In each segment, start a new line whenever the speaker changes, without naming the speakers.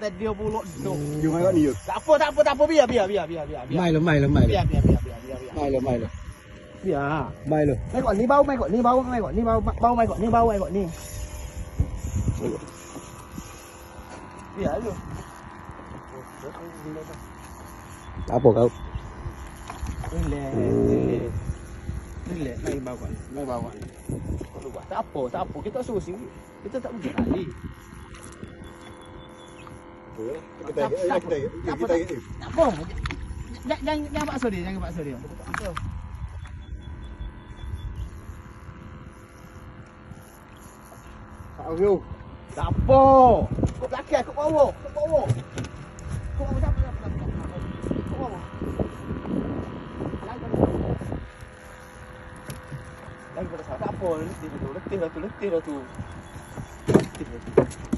Tak dia pula
tu. Jumai kat ni.
Tak apa tak apa tak apa biar biar biar biar biar.
Mai lo mai lo mai.
Biar biar biar biar biar.
Mai lo mai lo.
Biar.
Mai lo.
Mai kot ni bau mai kot ni bau mai kot ni bau bau mai kot ni bau mai kot ni. Biar
lo. Tak apa kau.
Ini ini ini mai bau kan. Mai bau kan. Tak apa tak apa kita suruh sini. Kita tak boleh kali kali.
kita kita kita kita
Tak apa. Jangan jangan paksa dia, jangan paksa dia.
Sao hiu
Tak apa. Kau belakang, kau bawah, kau siapa bawah. Lagi pada. Tak apa, letih dah tu, letih dah tu, letih dah tu. Letih dah tu.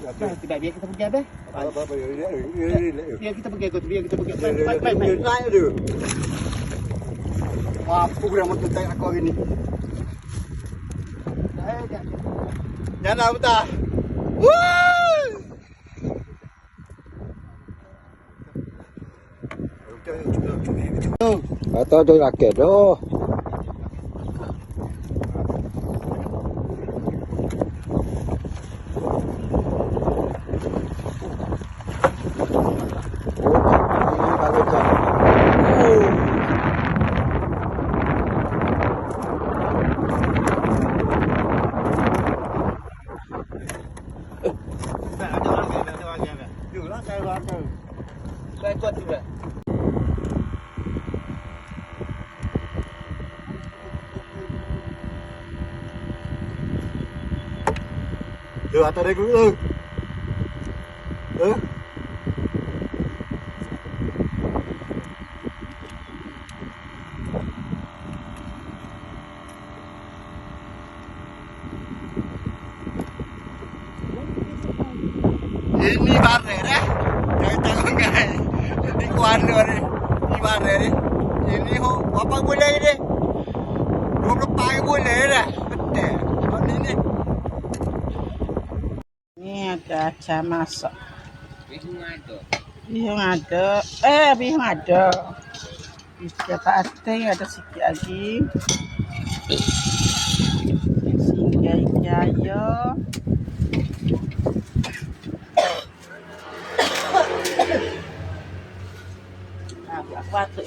Tidak biar kita pergi
ini ini
Biar kita pergi kot, biar kita pergi. Baik, baik, baik, baik.
naik wah aku dah mau tuntai aku hari ni?
Eh, jangan.
jangan betah Kata tu rakyat tu.
Baik, ada orang lagi, ada orang lagi.
Yulah saya rasa.
Baik, kuat juga.
Đưa atas dia dulu. Eh? Ini bare dah. Jangan guys. Ini kuana ni. Ini bare ni. Ini ho apa boleh ni? 24 boleh dah. Betul. Ini ni.
Ni ada acar masak. Bihun ada. Bihun ada. Eh, bihun ada. Bisa pating ada sikit lagi. Singgah jaya. Ah, buat apa tu?